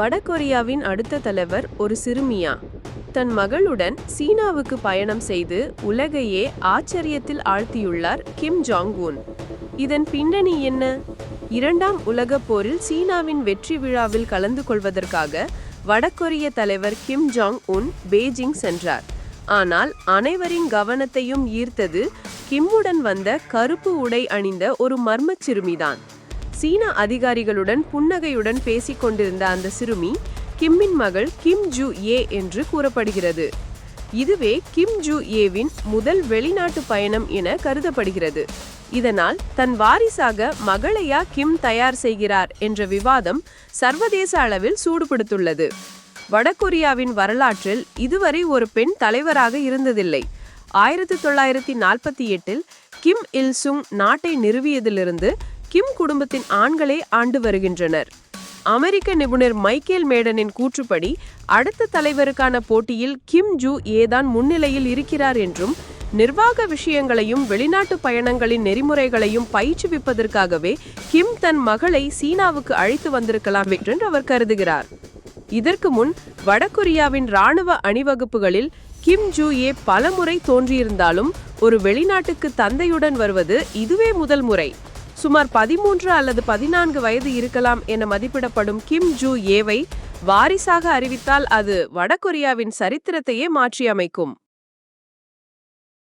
வடகொரியாவின் அடுத்த தலைவர் ஒரு சிறுமியா? தன் மகளுடன் சீனாவுக்கு பயணம் செய்து உலகையே ஆச்சரியத்தில் ஆழ்த்தியுள்ளார் கிம் ஜாங் உன் இதன் பின்னணி என்ன? இரண்டாம் உலகப் போரில் சீனாவின் வெற்றி விழாவில் கலந்து கொள்வதற்காக வடகொரிய தலைவர் கிம் ஜாங் உன் பெய்ஜிங் சென்றார். ஆனால் அனைவரின் கவனத்தையும் ஈர்த்தது கிம்முடன் வந்த கருப்பு உடை அணிந்த ஒரு மர்மச் சிறுமிதான். சீன அதிகாரிகளுடன் புன்னகையுடன் பேசிக் கொண்டிருந்த அந்த சிறுமி கிம்மின் மகள் கிம் ஜூ ஏ என்று கூறப்படுகிறது. இதுவே கிம் ஜூ ஏவின் முதல் வெளிநாட்டு பயணம் என கருதப்படுகிறது. இதனால் தன் வாரிசாக மகளையா கிம் தயார் செய்கிறார் என்ற விவாதம் சர்வதேச அளவில் சூடுபிடித்துள்ளது. வடகொரியாவின் வரலாற்றில் இதுவரை ஒரு பெண் தலைவராக இருந்ததில்லை. ஆயிரத்தி தொள்ளாயிரத்தி நாற்பத்தி எட்டில் கிம் இல்சுங் நாட்டை நிறுவியதிலிருந்து கிம் குடும்பத்தின் ஆண்களே ஆண்டு வருகின்றனர். அமெரிக்க நிபுணர் மைக்கேல் மேடனின் கூற்றுப்படி அடுத்த தலைவருக்கான போட்டியில் கிம் ஜூ ஏதான் முன்னிலையில் இருக்கிறார் என்றும் நிர்வாக விஷயங்களையும் வெளிநாட்டு பயணங்களின் நெறிமுறைகளையும் பயிற்றுவிப்பதற்காகவே கிம் தன் மகளை சீனாவுக்கு அழைத்து வந்திருக்கலாம் என்று அவர் கருதுகிறார். இதற்கு முன் வடகொரியாவின் ராணுவ அணிவகுப்புகளில் கிம் ஜூ ஏ பலமுறை தோன்றியிருந்தாலும் ஒரு வெளிநாட்டுக்கு தந்தையுடன் வருவது இதுவே முதல் முறை. சுமார் பதிமூன்று அல்லது பதினான்கு வயது இருக்கலாம் என மதிப்பிடப்படும் கிம் ஜூ ஏவை வாரிசாக அறிவித்தால் அது வடகொரியாவின் சரித்திரத்தையே மாற்றியமைக்கும்.